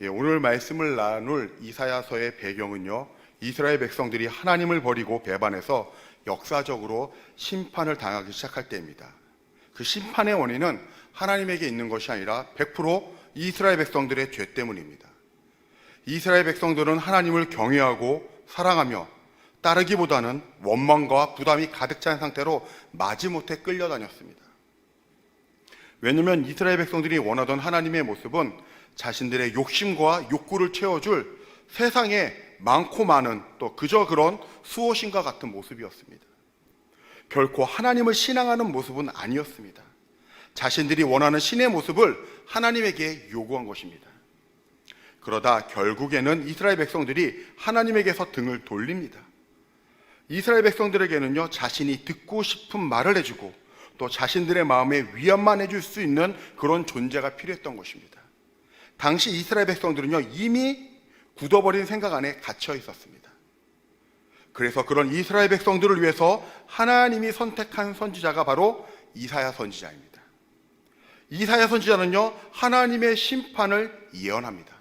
예, 오늘 말씀을 나눌 이사야서의 배경은요. 이스라엘 백성들이 하나님을 버리고 배반해서 역사적으로 심판을 당하기 시작할 때입니다. 그 심판의 원인은 하나님에게 있는 것이 아니라 100% 이스라엘 백성들의 죄 때문입니다. 이스라엘 백성들은 하나님을 경외하고 사랑하며 따르기보다는 원망과 부담이 가득 찬 상태로 마지못해 끌려다녔습니다. 왜냐하면 이스라엘 백성들이 원하던 하나님의 모습은 자신들의 욕심과 욕구를 채워줄 세상에 많고 많은 또 그저 그런 수호신과 같은 모습이었습니다. 결코 하나님을 신앙하는 모습은 아니었습니다. 자신들이 원하는 신의 모습을 하나님에게 요구한 것입니다. 그러다 결국에는 이스라엘 백성들이 하나님에게서 등을 돌립니다. 이스라엘 백성들에게는요, 자신이 듣고 싶은 말을 해주고 또 자신들의 마음에 위안만 해줄 수 있는 그런 존재가 필요했던 것입니다. 당시 이스라엘 백성들은요, 이미 굳어버린 생각 안에 갇혀 있었습니다. 그래서 그런 이스라엘 백성들을 위해서 하나님이 선택한 선지자가 바로 이사야 선지자입니다. 이사야 선지자는요, 하나님의 심판을 예언합니다.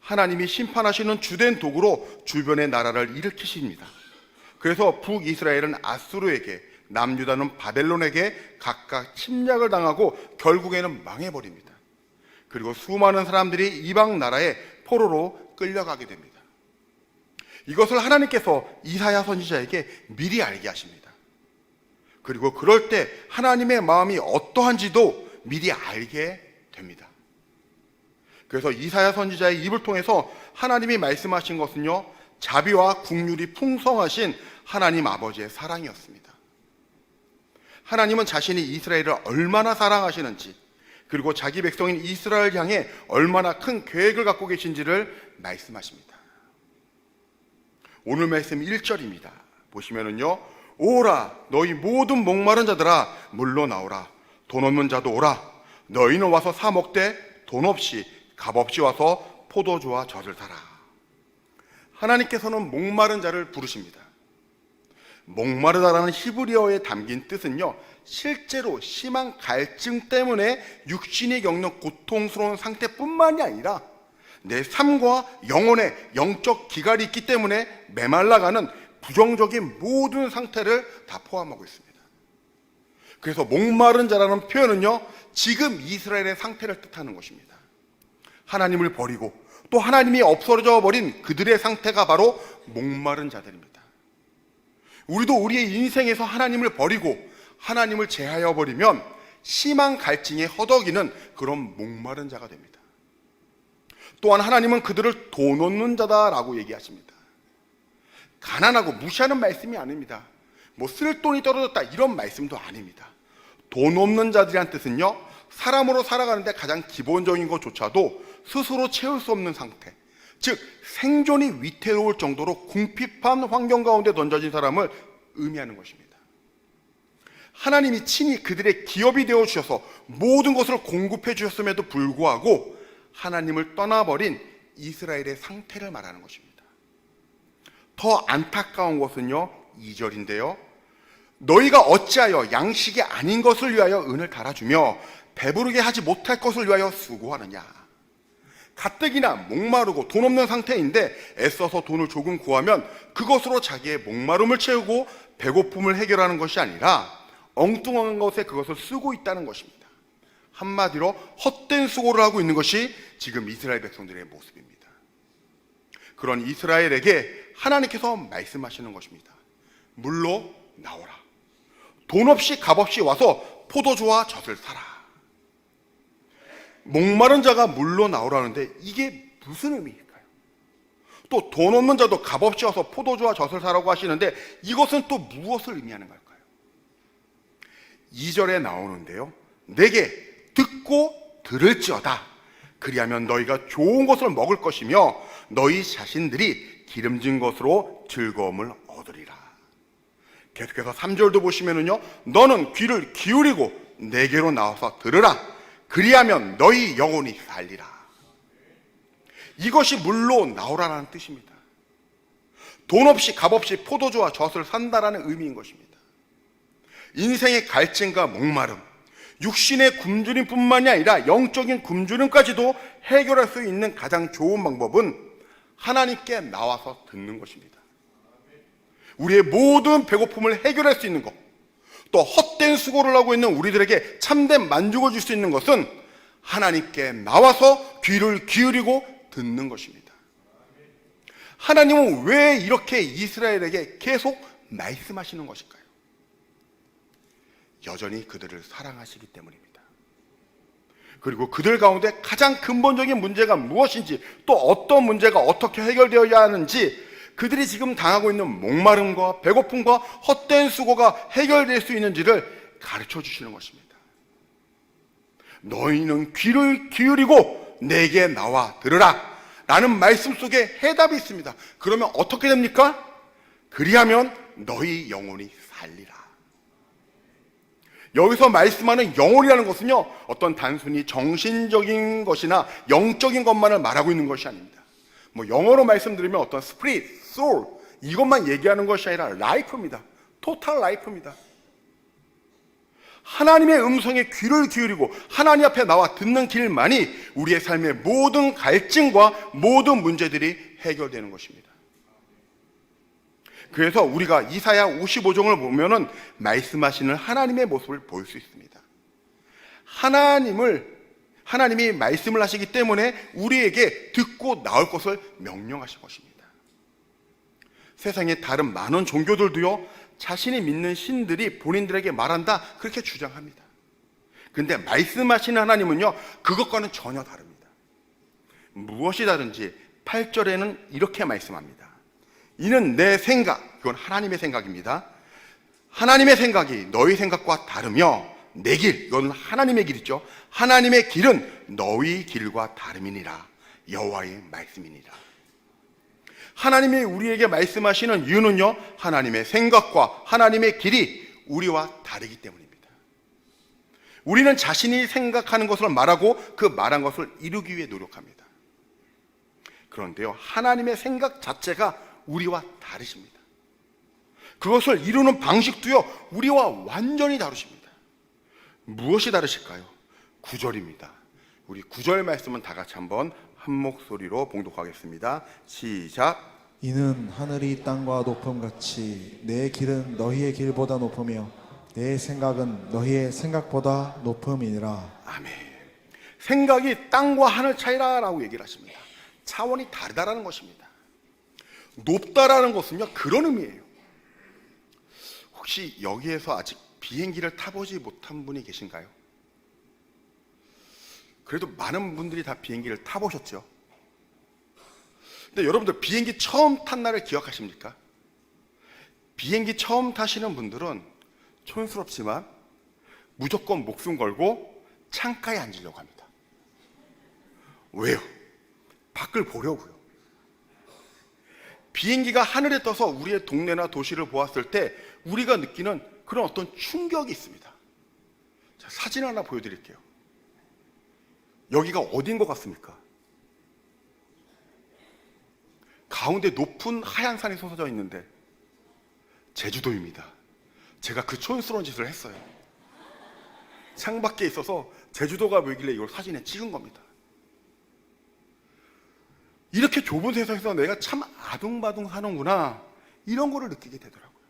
하나님이 심판하시는 주된 도구로 주변의 나라를 일으키십니다. 그래서 북이스라엘은 아수르에게, 남유다는 바벨론에게 각각 침략을 당하고 결국에는 망해버립니다. 그리고 수많은 사람들이 이방 나라의 포로로 끌려가게 됩니다. 이것을 하나님께서 이사야 선지자에게 미리 알게 하십니다. 그리고 그럴 때 하나님의 마음이 어떠한지도 미리 알게 됩니다. 그래서 이사야 선지자의 입을 통해서 하나님이 말씀하신 것은요, 자비와 국률이 풍성하신 하나님 아버지의 사랑이었습니다. 하나님은 자신이 이스라엘을 얼마나 사랑하시는지, 그리고 자기 백성인 이스라엘 향해 얼마나 큰 계획을 갖고 계신지를 말씀하십니다. 오늘 말씀 1절입니다. 보시면은요, 오라, 너희 모든 목마른 자들아, 물러 나오라. 돈 없는 자도 오라. 너희는 와서 사 먹되 돈 없이 값 없이 와서 포도주와 젖을 사라. 하나님께서는 목마른 자를 부르십니다. 목마르다라는 히브리어에 담긴 뜻은요, 실제로 심한 갈증 때문에 육신이 겪는 고통스러운 상태뿐만이 아니라 내 삶과 영혼의 영적 기갈이 있기 때문에 메말라가는 부정적인 모든 상태를 다 포함하고 있습니다. 그래서 목마른 자라는 표현은요, 지금 이스라엘의 상태를 뜻하는 것입니다. 하나님을 버리고 또 하나님이 없어져 버린 그들의 상태가 바로 목마른 자들입니다. 우리도 우리의 인생에서 하나님을 버리고 하나님을 제하여 버리면 심한 갈증에 허덕이는 그런 목마른 자가 됩니다. 또한 하나님은 그들을 돈 없는 자다라고 얘기하십니다. 가난하고 무시하는 말씀이 아닙니다. 뭐 쓸 돈이 떨어졌다 이런 말씀도 아닙니다. 돈 없는 자들이란 뜻은요, 사람으로 살아가는데 가장 기본적인 것조차도 스스로 채울 수 없는 상태. 즉, 생존이 위태로울 정도로 궁핍한 환경 가운데 던져진 사람을 의미하는 것입니다. 하나님이 친히 그들의 기업이 되어 주셔서 모든 것을 공급해 주셨음에도 불구하고 하나님을 떠나버린 이스라엘의 상태를 말하는 것입니다. 더 안타까운 것은요, 2절인데요. 너희가 어찌하여 양식이 아닌 것을 위하여 은을 달아주며 배부르게 하지 못할 것을 위하여 수고하느냐. 가뜩이나 목마르고 돈 없는 상태인데 애써서 돈을 조금 구하면 그것으로 자기의 목마름을 채우고 배고픔을 해결하는 것이 아니라 엉뚱한 것에 그것을 쓰고 있다는 것입니다. 한마디로 헛된 수고를 하고 있는 것이 지금 이스라엘 백성들의 모습입니다. 그런 이스라엘에게 하나님께서 말씀하시는 것입니다. 물로 나오라. 돈 없이 값 없이 와서 포도주와 젖을 사라. 목마른 자가 물로 나오라는데 이게 무슨 의미일까요? 또 돈 없는 자도 값 없이 와서 포도주와 젖을 사라고 하시는데 이것은 또 무엇을 의미하는 걸까요? 2절에 나오는데요. 내게 듣고 들을지어다. 그리하면 너희가 좋은 것을 먹을 것이며 너희 자신들이 기름진 것으로 즐거움을 얻으리라. 계속해서 3절도 보시면은요. 너는 귀를 기울이고 내게로 나와서 들으라. 그리하면 너희 영혼이 살리라. 이것이 물로 나오라는 뜻입니다. 돈 없이 값 없이 포도주와 젖을 산다라는 의미인 것입니다. 인생의 갈증과 목마름, 육신의 굶주림뿐만이 아니라 영적인 굶주림까지도 해결할 수 있는 가장 좋은 방법은 하나님께 나와서 듣는 것입니다. 우리의 모든 배고픔을 해결할 수 있는 것, 또 헛된 수고를 하고 있는 우리들에게 참된 만족을 줄 수 있는 것은 하나님께 나와서 귀를 기울이고 듣는 것입니다. 하나님은 왜 이렇게 이스라엘에게 계속 말씀하시는 것일까요? 여전히 그들을 사랑하시기 때문입니다. 그리고 그들 가운데 가장 근본적인 문제가 무엇인지 또 어떤 문제가 어떻게 해결되어야 하는지 그들이 지금 당하고 있는 목마름과 배고픔과 헛된 수고가 해결될 수 있는지를 가르쳐 주시는 것입니다. 너희는 귀를 기울이고 내게 나와 들으라. 라는 말씀 속에 해답이 있습니다. 그러면 어떻게 됩니까? 그리하면 너희 영혼이 살리라. 여기서 말씀하는 영혼이라는 것은요, 어떤 단순히 정신적인 것이나 영적인 것만을 말하고 있는 것이 아닙니다. 뭐 영어로 말씀드리면 어떤 스프릿, 소울 이것만 얘기하는 것이 아니라 라이프입니다. 토탈 라이프입니다. 하나님의 음성에 귀를 기울이고 하나님 앞에 나와 듣는 길만이 우리의 삶의 모든 갈증과 모든 문제들이 해결되는 것입니다. 그래서 우리가 이사야 55종을 보면은 말씀하시는 하나님의 모습을 볼 수 있습니다. 하나님을 하나님이 말씀을 하시기 때문에 우리에게 듣고 나올 것을 명령하신 것입니다. 세상에 다른 많은 종교들도요, 자신이 믿는 신들이 본인들에게 말한다, 그렇게 주장합니다. 근데 말씀하시는 하나님은요, 그것과는 전혀 다릅니다. 무엇이 다른지 8절에는 이렇게 말씀합니다. 이는 내 생각, 이건 하나님의 생각입니다. 하나님의 생각이 너희 생각과 다르며 내 길, 이건 하나님의 길이죠. 하나님의 길은 너희 길과 다름이니라. 여호와의 말씀이니라. 하나님이 우리에게 말씀하시는 이유는요, 하나님의 생각과 하나님의 길이 우리와 다르기 때문입니다. 우리는 자신이 생각하는 것을 말하고 그 말한 것을 이루기 위해 노력합니다. 그런데요, 하나님의 생각 자체가 우리와 다르십니다. 그것을 이루는 방식도요, 우리와 완전히 다르십니다. 무엇이 다르실까요? 구절입니다. 우리 구절 말씀은 다 같이 한번 한 목소리로 봉독하겠습니다. 시작. 이는 하늘이 땅과 높음 같이 내 길은 너희의 길보다 높으며 내 생각은 너희의 생각보다 높음이니라. 아멘. 생각이 땅과 하늘 차이라라고 얘기를 하십니다. 차원이 다르다라는 것입니다. 높다라는 것은요, 그런 의미예요. 혹시 여기에서 아직 비행기를 타보지 못한 분이 계신가요? 그래도 많은 분들이 다 비행기를 타보셨죠? 근데 여러분들 비행기 처음 탄 날을 기억하십니까? 비행기 처음 타시는 분들은 촌스럽지만 무조건 목숨 걸고 창가에 앉으려고 합니다. 왜요? 밖을 보려고요. 비행기가 하늘에 떠서 우리의 동네나 도시를 보았을 때 우리가 느끼는 그런 어떤 충격이 있습니다. 자, 사진 하나 보여드릴게요. 여기가 어딘 것 같습니까? 가운데 높은 하얀 산이 솟아져 있는데 제주도입니다. 제가 그 촌스러운 짓을 했어요. 창밖에 있어서 제주도가 보이길래 이걸 사진에 찍은 겁니다. 이렇게 좁은 세상에서 내가 참 아둥바둥 사는구나 이런 거를 느끼게 되더라고요.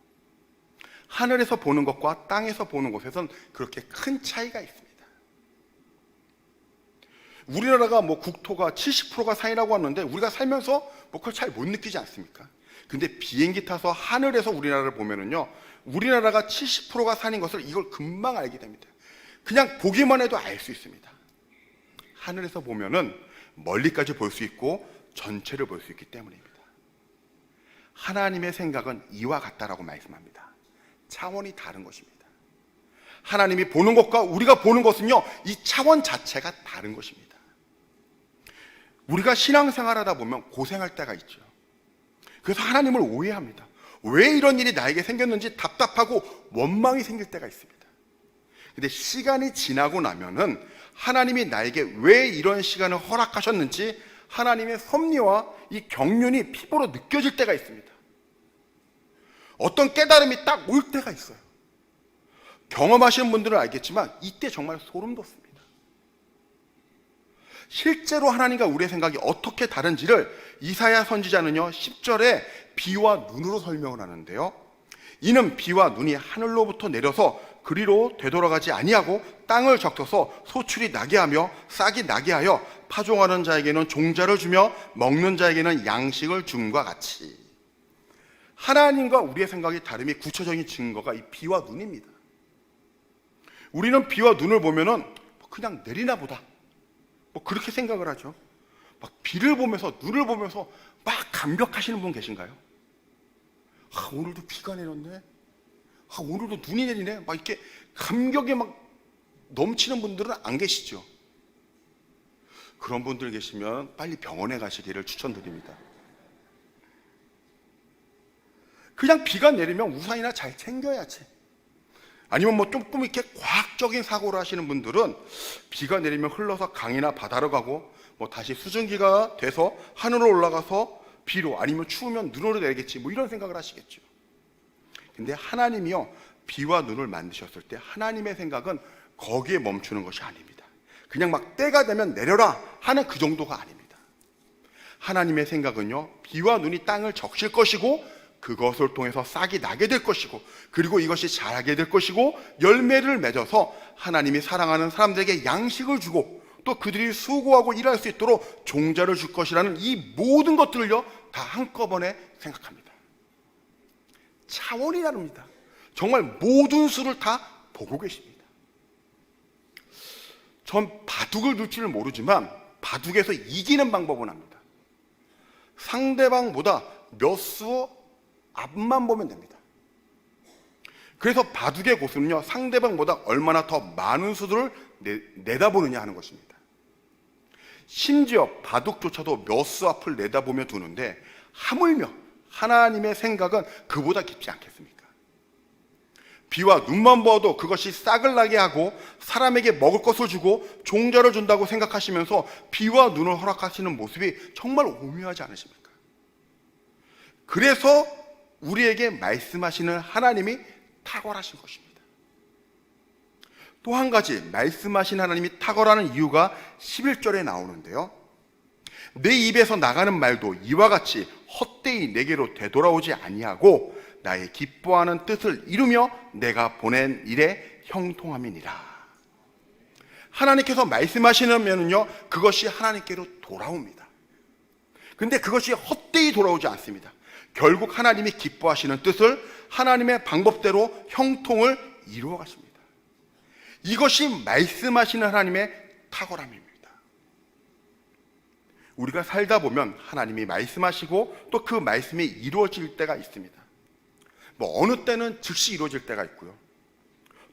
하늘에서 보는 것과 땅에서 보는 것에선 그렇게 큰 차이가 있습니다. 우리나라가 뭐 국토가 70%가 산이라고 하는데 우리가 살면서 뭐 그걸 잘 못 느끼지 않습니까? 근데 비행기 타서 하늘에서 우리나라를 보면은요, 우리나라가 70%가 산인 것을 이걸 금방 알게 됩니다. 그냥 보기만 해도 알 수 있습니다. 하늘에서 보면은 멀리까지 볼 수 있고 전체를 볼 수 있기 때문입니다. 하나님의 생각은 이와 같다라고 말씀합니다. 차원이 다른 것입니다. 하나님이 보는 것과 우리가 보는 것은요, 이 차원 자체가 다른 것입니다. 우리가 신앙생활 하다 보면 고생할 때가 있죠. 그래서 하나님을 오해합니다. 왜 이런 일이 나에게 생겼는지 답답하고 원망이 생길 때가 있습니다. 근데 시간이 지나고 나면은 하나님이 나에게 왜 이런 시간을 허락하셨는지 하나님의 섭리와 이 경륜이 피부로 느껴질 때가 있습니다. 어떤 깨달음이 딱 올 때가 있어요. 경험하시는 분들은 알겠지만 이때 정말 소름 돋습니다. 실제로 하나님과 우리의 생각이 어떻게 다른지를 이사야 선지자는요 10절에 비와 눈으로 설명을 하는데요. 이는 비와 눈이 하늘로부터 내려서 그리로 되돌아가지 아니하고 땅을 적셔서 소출이 나게 하며 싹이 나게 하여 파종하는 자에게는 종자를 주며 먹는 자에게는 양식을 줌과 같이 하나님과 우리의 생각이 다름이 구체적인 증거가 이 비와 눈입니다. 우리는 비와 눈을 보면은 그냥 내리나 보다. 뭐 그렇게 생각을 하죠. 막 비를 보면서 눈을 보면서 막 감격하시는 분 계신가요? 아, 오늘도 비가 내렸네. 아, 오늘도 눈이 내리네. 막 이렇게 감격에 막 넘치는 분들은 안 계시죠. 그런 분들 계시면 빨리 병원에 가시기를 추천드립니다. 그냥 비가 내리면 우산이나 잘 챙겨야지. 아니면 뭐 조금 이렇게 과학적인 사고를 하시는 분들은 비가 내리면 흘러서 강이나 바다로 가고 뭐 다시 수증기가 돼서 하늘로 올라가서 비로 아니면 추우면 눈으로 내리겠지 뭐 이런 생각을 하시겠죠. 근데 하나님이요 비와 눈을 만드셨을 때 하나님의 생각은 거기에 멈추는 것이 아닙니다. 그냥 막 때가 되면 내려라 하는 그 정도가 아닙니다. 하나님의 생각은요 비와 눈이 땅을 적실 것이고 그것을 통해서 싹이 나게 될 것이고 그리고 이것이 자라게 될 것이고 열매를 맺어서 하나님이 사랑하는 사람들에게 양식을 주고 또 그들이 수고하고 일할 수 있도록 종자를 줄 것이라는 이 모든 것들을요 다 한꺼번에 생각합니다. 차원이 다릅니다. 정말 모든 수를 다 보고 계십니다. 전 바둑을 둘지는 모르지만 바둑에서 이기는 방법은 압니다. 상대방보다 몇수 앞만 보면 됩니다. 그래서 바둑의 고수는요, 상대방보다 얼마나 더 많은 수들을 내, 내다보느냐 하는 것입니다. 심지어 바둑조차도 몇 수 앞을 내다보며 두는데 하물며 하나님의 생각은 그보다 깊지 않겠습니까? 비와 눈만 보아도 그것이 싹을 나게 하고 사람에게 먹을 것을 주고 종자를 준다고 생각하시면서 비와 눈을 허락하시는 모습이 정말 오묘하지 않으십니까? 그래서 우리에게 말씀하시는 하나님이 탁월하신 것입니다. 또 한 가지 말씀하신 하나님이 탁월하는 이유가 11절에 나오는데요. 내 입에서 나가는 말도 이와 같이 헛되이 내게로 되돌아오지 아니하고 나의 기뻐하는 뜻을 이루며 내가 보낸 일에 형통함이니라. 하나님께서 말씀하시면은요, 그것이 하나님께로 돌아옵니다. 근데 그것이 헛되이 돌아오지 않습니다. 결국 하나님이 기뻐하시는 뜻을 하나님의 방법대로 형통을 이루어 가십니다. 이것이 말씀하시는 하나님의 탁월함입니다. 우리가 살다 보면 하나님이 말씀하시고 또 그 말씀이 이루어질 때가 있습니다. 뭐 어느 때는 즉시 이루어질 때가 있고요.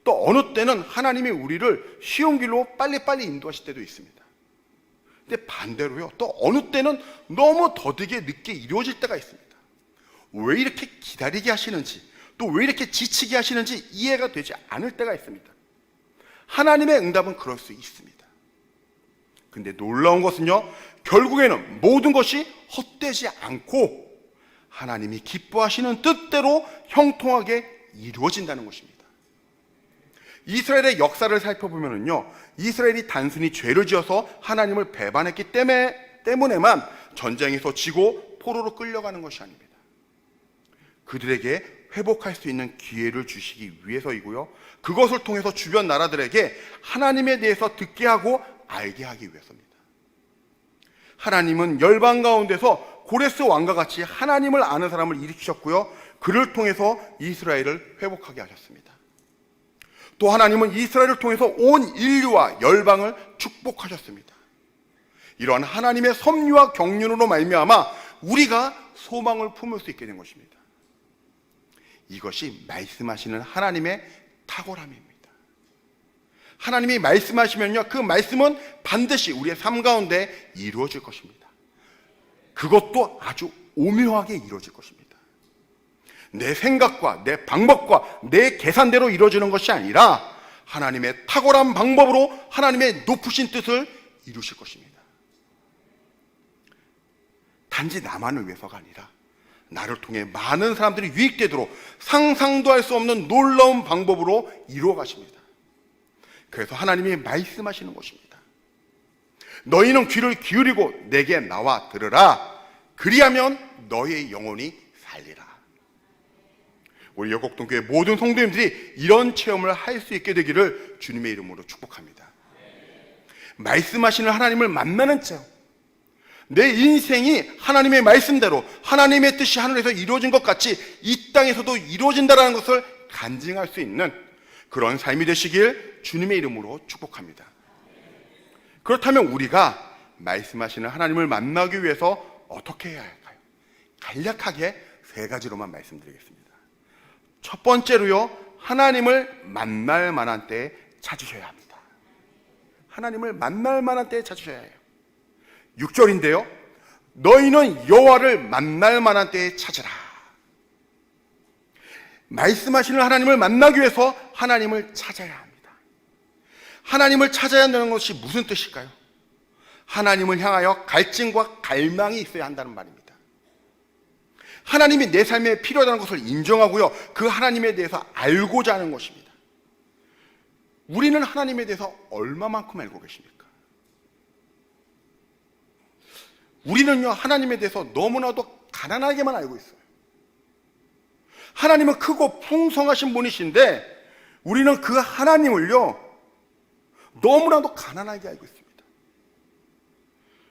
또 어느 때는 하나님이 우리를 쉬운 길로 빨리빨리 인도하실 때도 있습니다. 근데 반대로요. 또 어느 때는 너무 더디게 늦게 이루어질 때가 있습니다. 왜 이렇게 기다리게 하시는지, 또 왜 이렇게 지치게 하시는지 이해가 되지 않을 때가 있습니다. 하나님의 응답은 그럴 수 있습니다. 근데 놀라운 것은요, 결국에는 모든 것이 헛되지 않고 하나님이 기뻐하시는 뜻대로 형통하게 이루어진다는 것입니다. 이스라엘의 역사를 살펴보면요, 이스라엘이 단순히 죄를 지어서 하나님을 배반했기 때문에, 때문에만 전쟁에서 지고 포로로 끌려가는 것이 아닙니다. 그들에게 회복할 수 있는 기회를 주시기 위해서이고요. 그것을 통해서 주변 나라들에게 하나님에 대해서 듣게 하고 알게 하기 위해서입니다. 하나님은 열방 가운데서 고레스 왕과 같이 하나님을 아는 사람을 일으키셨고요. 그를 통해서 이스라엘을 회복하게 하셨습니다. 또 하나님은 이스라엘을 통해서 온 인류와 열방을 축복하셨습니다. 이러한 하나님의 섭리와 경륜으로 말미암아 우리가 소망을 품을 수 있게 된 것입니다. 이것이 말씀하시는 하나님의 탁월함입니다. 하나님이 말씀하시면요, 그 말씀은 반드시 우리의 삶 가운데 이루어질 것입니다. 그것도 아주 오묘하게 이루어질 것입니다. 내 생각과 내 방법과 내 계산대로 이루어지는 것이 아니라 하나님의 탁월한 방법으로 하나님의 높으신 뜻을 이루실 것입니다. 단지 나만을 위해서가 아니라 나를 통해 많은 사람들이 유익되도록 상상도 할 수 없는 놀라운 방법으로 이루어 가십니다. 그래서 하나님이 말씀하시는 것입니다. 너희는 귀를 기울이고 내게 나와 들으라. 그리하면 너희의 영혼이 살리라. 우리 여곡동교회 모든 성도님들이 이런 체험을 할 수 있게 되기를 주님의 이름으로 축복합니다. 말씀하시는 하나님을 만나는 체험. 내 인생이 하나님의 말씀대로 하나님의 뜻이 하늘에서 이루어진 것 같이 이 땅에서도 이루어진다라는 것을 간증할 수 있는 그런 삶이 되시길 주님의 이름으로 축복합니다. 그렇다면 우리가 말씀하시는 하나님을 만나기 위해서 어떻게 해야 할까요? 간략하게 세 가지로만 말씀드리겠습니다. 첫 번째로요, 하나님을 만날 만한 때에 찾으셔야 합니다. 하나님을 만날 만한 때에 찾으셔야 해요. 6절인데요. 너희는 여호와를 만날 만한 때에 찾으라. 말씀하시는 하나님을 만나기 위해서 하나님을 찾아야 합니다. 하나님을 찾아야 한다는 것이 무슨 뜻일까요? 하나님을 향하여 갈증과 갈망이 있어야 한다는 말입니다. 하나님이 내 삶에 필요하다는 것을 인정하고요. 그 하나님에 대해서 알고자 하는 것입니다. 우리는 하나님에 대해서 얼마만큼 알고 계십니까? 우리는요, 하나님에 대해서 너무나도 가난하게만 알고 있어요. 하나님은 크고 풍성하신 분이신데, 우리는 그 하나님을요, 너무나도 가난하게 알고 있습니다.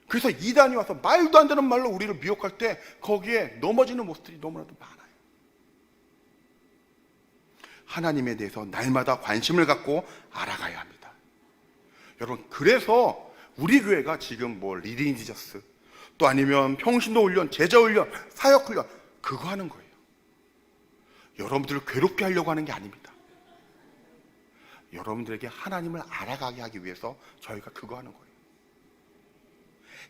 그래서 이단이 와서 말도 안 되는 말로 우리를 미혹할 때 거기에 넘어지는 모습들이 너무나도 많아요. 하나님에 대해서 날마다 관심을 갖고 알아가야 합니다. 여러분, 그래서 우리 교회가 지금 뭐 리딩 지저스 또 아니면 평신도 훈련, 제자 훈련, 사역 훈련 그거 하는 거예요. 여러분들을 괴롭게 하려고 하는 게 아닙니다. 여러분들에게 하나님을 알아가게 하기 위해서 저희가 그거 하는 거예요.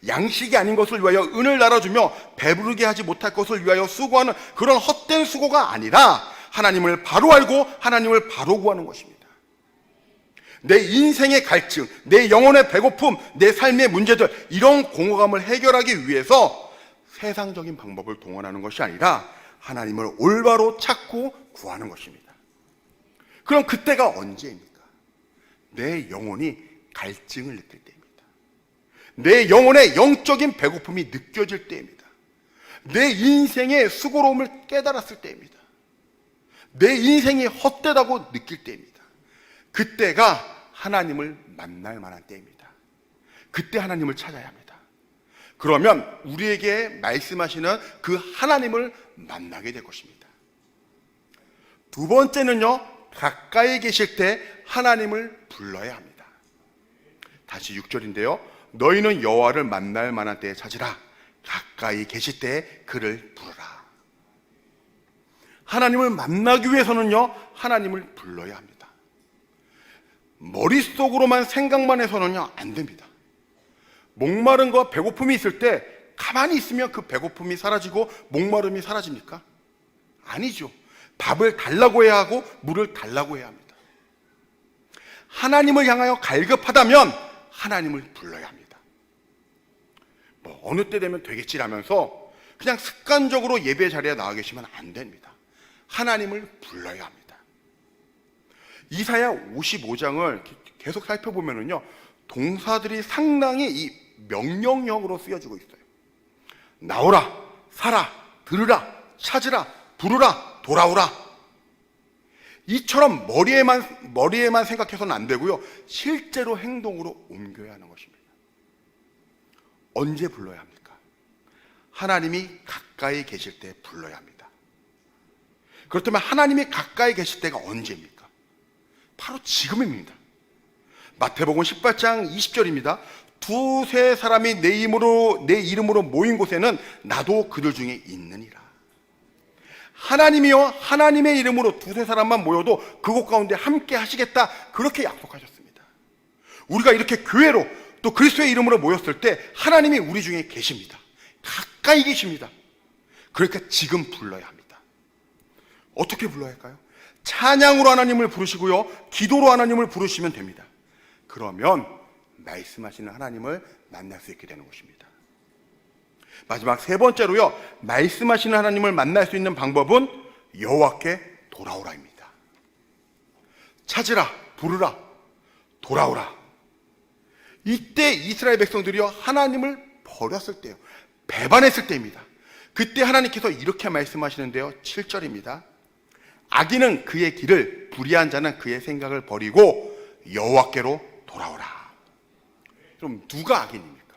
양식이 아닌 것을 위하여 은을 날아주며 배부르게 하지 못할 것을 위하여 수고하는 그런 헛된 수고가 아니라 하나님을 바로 알고 하나님을 바로 구하는 것입니다. 내 인생의 갈증, 내 영혼의 배고픔, 내 삶의 문제들 이런 공허감을 해결하기 위해서 세상적인 방법을 동원하는 것이 아니라 하나님을 올바로 찾고 구하는 것입니다. 그럼 그때가 언제입니까? 내 영혼이 갈증을 느낄 때입니다. 내 영혼의 영적인 배고픔이 느껴질 때입니다. 내 인생의 수고로움을 깨달았을 때입니다. 내 인생이 헛되다고 느낄 때입니다. 그때가 하나님을 만날 만한 때입니다. 그때 하나님을 찾아야 합니다. 그러면 우리에게 말씀하시는 그 하나님을 만나게 될 것입니다. 두 번째는요, 가까이 계실 때 하나님을 불러야 합니다. 다시 6절인데요. 너희는 여호와를 만날 만한 때에 찾으라. 가까이 계실 때 그를 부르라. 하나님을 만나기 위해서는요, 하나님을 불러야 합니다. 머릿속으로만 생각만 해서는요, 안 됩니다. 목마른 거 배고픔이 있을 때 가만히 있으면 그 배고픔이 사라지고 목마름이 사라집니까? 아니죠. 밥을 달라고 해야 하고 물을 달라고 해야 합니다. 하나님을 향하여 갈급하다면 하나님을 불러야 합니다. 뭐 어느 때 되면 되겠지라면서 그냥 습관적으로 예배 자리에 나와 계시면 안 됩니다. 하나님을 불러야 합니다. 이사야 55장을 계속 살펴보면은요, 동사들이 상당히 이 명령형으로 쓰여지고 있어요. 나오라, 사라, 들으라, 찾으라, 부르라, 돌아오라. 이처럼 머리에만, 머리에만 생각해서는 안 되고요. 실제로 행동으로 옮겨야 하는 것입니다. 언제 불러야 합니까? 하나님이 가까이 계실 때 불러야 합니다. 그렇다면 하나님이 가까이 계실 때가 언제입니까? 바로 지금입니다. 마태복음 18장 20절입니다. 두세 사람이 내 이름으로 내 이름으로 모인 곳에는 나도 그들 중에 있느니라. 하나님이요 하나님의 이름으로 두세 사람만 모여도 그곳 가운데 함께 하시겠다 그렇게 약속하셨습니다. 우리가 이렇게 교회로 또 그리스도의 이름으로 모였을 때 하나님이 우리 중에 계십니다. 가까이 계십니다. 그러니까 지금 불러야 합니다. 어떻게 불러야 할까요? 찬양으로 하나님을 부르시고요. 기도로 하나님을 부르시면 됩니다. 그러면 말씀하시는 하나님을 만날 수 있게 되는 것입니다. 마지막 세 번째로요. 말씀하시는 하나님을 만날 수 있는 방법은 여호와께 돌아오라입니다. 찾으라, 부르라, 돌아오라. 이때 이스라엘 백성들이요 하나님을 버렸을 때요. 배반했을 때입니다. 그때 하나님께서 이렇게 말씀하시는데요. 7절입니다. 악인은 그의 길을 불의한 자는 그의 생각을 버리고 여호와께로 돌아오라. 그럼 누가 악인입니까?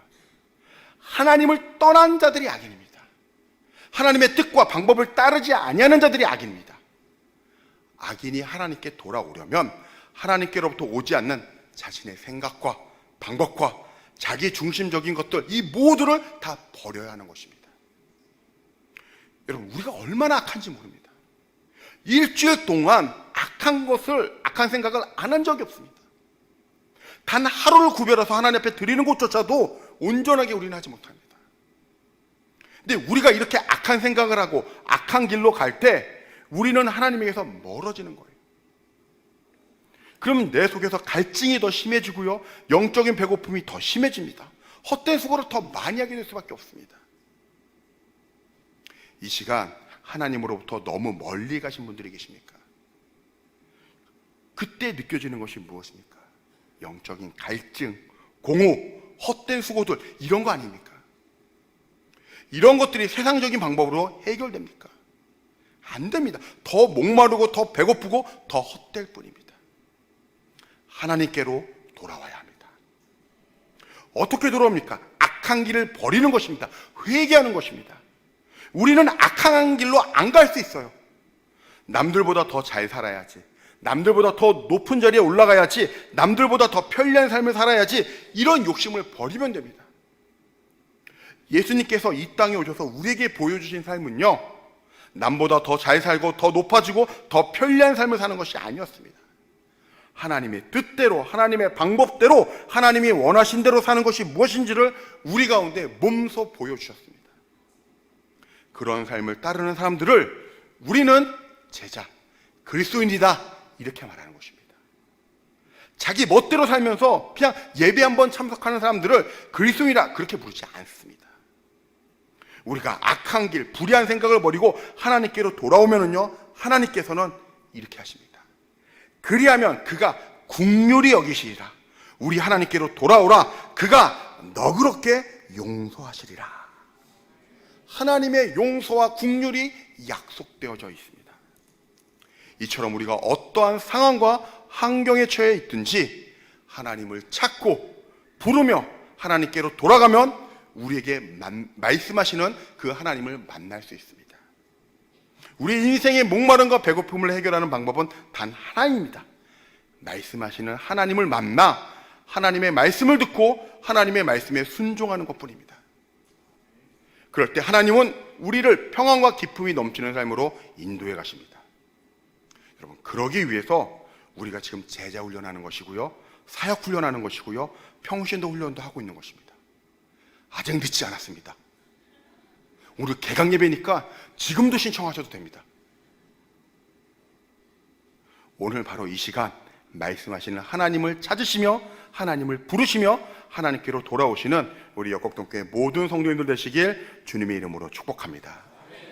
하나님을 떠난 자들이 악인입니다. 하나님의 뜻과 방법을 따르지 아니하는 자들이 악인입니다. 악인이 하나님께 돌아오려면 하나님께로부터 오지 않는 자신의 생각과 방법과 자기 중심적인 것들 이 모두를 다 버려야 하는 것입니다. 여러분 우리가 얼마나 악한지 모릅니다. 일주일 동안 악한 것을 악한 생각을 안 한 적이 없습니다. 단 하루를 구별해서 하나님 앞에 드리는 것조차도 온전하게 우리는 하지 못합니다. 근데 우리가 이렇게 악한 생각을 하고 악한 길로 갈 때 우리는 하나님에게서 멀어지는 거예요. 그럼 내 속에서 갈증이 더 심해지고요. 영적인 배고픔이 더 심해집니다. 헛된 수고를 더 많이 하게 될 수밖에 없습니다. 이 시간 하나님으로부터 너무 멀리 가신 분들이 계십니까? 그때 느껴지는 것이 무엇입니까? 영적인 갈증, 공허, 헛된 수고들 이런 거 아닙니까? 이런 것들이 세상적인 방법으로 해결됩니까? 안 됩니다. 더 목마르고 더 배고프고 더 헛될 뿐입니다. 하나님께로 돌아와야 합니다. 어떻게 돌아옵니까? 악한 길을 버리는 것입니다. 회개하는 것입니다. 우리는 악한 길로 안 갈 수 있어요. 남들보다 더 잘 살아야지. 남들보다 더 높은 자리에 올라가야지. 남들보다 더 편리한 삶을 살아야지. 이런 욕심을 버리면 됩니다. 예수님께서 이 땅에 오셔서 우리에게 보여주신 삶은요, 남보다 더 잘 살고 더 높아지고 더 편리한 삶을 사는 것이 아니었습니다. 하나님의 뜻대로, 하나님의 방법대로, 하나님이 원하신 대로 사는 것이 무엇인지를 우리 가운데 몸소 보여주셨습니다. 그런 삶을 따르는 사람들을 우리는 제자, 그리스도인이다. 이렇게 말하는 것입니다. 자기 멋대로 살면서 그냥 예배 한번 참석하는 사람들을 그리스도인이라 그렇게 부르지 않습니다. 우리가 악한 길, 불의한 생각을 버리고 하나님께로 돌아오면은요, 하나님께서는 이렇게 하십니다. 그리하면 그가 국률이 여기시리라. 우리 하나님께로 돌아오라. 그가 너그럽게 용서하시리라. 하나님의 용서와 국률이 약속되어져 있습니다. 이처럼 우리가 어떠한 상황과 환경에 처해 있든지 하나님을 찾고 부르며 하나님께로 돌아가면 우리에게 만- 말씀하시는 그 하나님을 만날 수 있습니다. 우리 인생의 목마름과 배고픔을 해결하는 방법은 단 하나입니다. 말씀하시는 하나님을 만나 하나님의 말씀을 듣고 하나님의 말씀에 순종하는 것 뿐입니다. 그럴 때 하나님은 우리를 평안과 기쁨이 넘치는 삶으로 인도해 가십니다. 여러분, 그러기 위해서 우리가 지금 제자 훈련하는 것이고요. 사역 훈련하는 것이고요. 평신도 훈련도 하고 있는 것입니다. 아직 늦지 않았습니다. 오늘 개강 예배니까 지금도 신청하셔도 됩니다. 오늘 바로 이 시간 말씀하시는 하나님을 찾으시며 하나님을 부르시며 하나님께로 돌아오시는 우리 역곡동교회 모든 성도님들 되시길 주님의 이름으로 축복합니다.